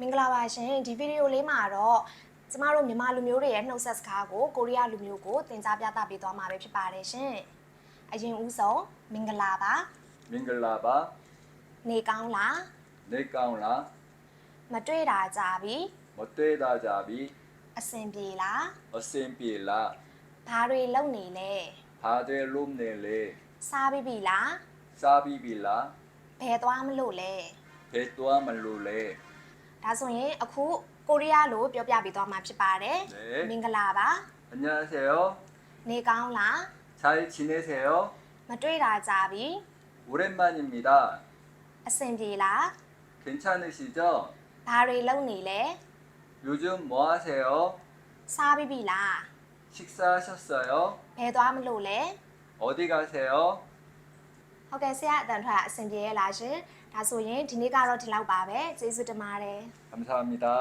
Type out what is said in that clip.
မင်္ဂလာပါရှင်ဒီဗီဒီယိုလေးမှာတော့ကျမတို့မြန်မာလူမျိုးတွေရဲ့နှုတ်ဆက်စကားကိုကိုရီးယားလူမျိုးကိုသင်ကြားပြသပေးသွားမှာပဲဖြစ်ပါတယ်ရှင်အရင်ဦးဆုံးမင်္ဂလာပါမင်္ဂလာပါနေကောင်းလားနေကောင်းလားမတွေ့တာကြပြီမသေးတာကြပြီအဆင်ပြေလားအစင်ပြေလားဘာတွေလုပ်နေလဲဘာတွေလုံးနေလေစားပြီးပြီလားစားပြီးပြီလားဘယ်သွားမလို့လဲဖေးသွားမလို့လေ ဒါဆိုရင်အခုကိုရီးယားလိုပြောပြပေးသွားမှာဖြစ်ပါတယ် 네 မင်္ဂလာပါ 안녕하세요 နေကောင်းလား 잘 지내세요 မတွေ့တာကြပြီ 오랜만입니다 အဆင်ပြေလား 괜찮으시죠 ဘာတွေလုပ်နေလဲ 요즘 뭐 하세요 စားပြီးပြီလား 식사하셨어요 ဘယ်သွားမလို့လဲ 어디 가세요 ဟုတ် ကဲ့ဆရာအတန်ထွက်အဆင်ပြေရဲ့လားရှင်ဒါဆိုရင်ဒီနေ့ကတော့ဒီလောက်ပါပဲကျေးဇူးတင်ပါတယ်သမထမိတာ